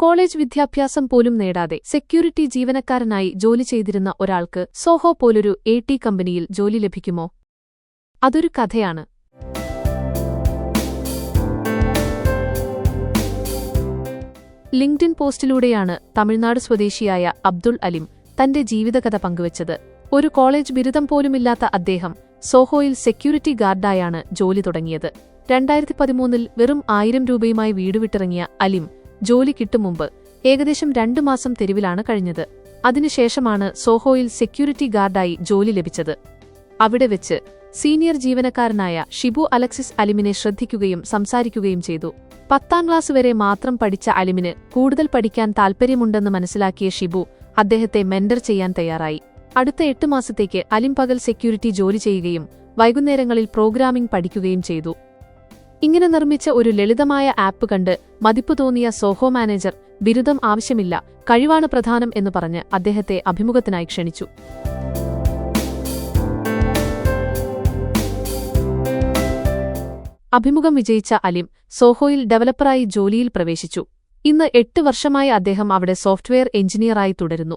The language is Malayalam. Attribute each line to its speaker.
Speaker 1: കോളേജ് വിദ്യാഭ്യാസം പോലും നേടാതെ സെക്യൂരിറ്റി ജീവനക്കാരനായി ജോലി ചെയ്തിരുന്ന ഒരാൾക്ക് സോഹോ പോലൊരു എ ടി കമ്പനിയിൽ ജോലി ലഭിക്കുമോ? അതൊരു കഥയാണ്. ലിങ്ക്ഡിൻ പോസ്റ്റിലൂടെയാണ് തമിഴ്നാട് സ്വദേശിയായ അബ്ദുൾ അലിം തന്റെ ജീവിതകഥ പങ്കുവച്ചത്. ഒരു കോളേജ് ബിരുദം പോലുമില്ലാത്ത അദ്ദേഹം സോഹോയിൽ സെക്യൂരിറ്റി ഗാർഡായാണ് ജോലി തുടങ്ങിയത്. രണ്ടായിരത്തി പതിമൂന്നിൽ വെറും ആയിരം രൂപയുമായി വീടുവിട്ടിറങ്ങിയ അലിം ജോലി കിട്ടും മുമ്പ് ഏകദേശം രണ്ടു മാസം തെരുവിലാണ് കഴിഞ്ഞത്. അതിനുശേഷമാണ് സോഹോയിൽ സെക്യൂരിറ്റി ഗാർഡായി ജോലി ലഭിച്ചത്. അവിടെ വെച്ച് സീനിയർ ജീവനക്കാരനായ ഷിബു അലക്സിസ് അലിമിനെ ശ്രദ്ധിക്കുകയും സംസാരിക്കുകയും ചെയ്തു. പത്താം ക്ലാസ് വരെ മാത്രം പഠിച്ച അലിമിന് കൂടുതൽ പഠിക്കാൻ താൽപ്പര്യമുണ്ടെന്ന് മനസ്സിലാക്കിയ ഷിബു അദ്ദേഹത്തെ മെന്റർ ചെയ്യാൻ തയ്യാറായി. അടുത്ത എട്ട് മാസത്തേക്ക് അലിം പകൽ സെക്യൂരിറ്റി ജോലി ചെയ്യുകയും വൈകുന്നേരങ്ങളിൽ പ്രോഗ്രാമിംഗ് പഠിക്കുകയും ചെയ്തു. ഇങ്ങനെ നിർമ്മിച്ച ഒരു ലളിതമായ ആപ്പ് കണ്ട് മതിപ്പു തോന്നിയ സോഹോ മാനേജർ ബിരുദം ആവശ്യമില്ല കഴിവാണ് പ്രധാനം എന്ന് പറഞ്ഞ് അദ്ദേഹത്തെ അഭിമുഖത്തിനായി ക്ഷണിച്ചു. അഭിമുഖം വിജയിച്ച അലിം സോഹോയിൽ ഡെവലപ്പറായി ജോലിയിൽ പ്രവേശിച്ചു. ഇന്ന് എട്ട് വർഷമായി അദ്ദേഹം അവിടെ സോഫ്റ്റ്വെയർ എഞ്ചിനീയറായി തുടരുന്നു.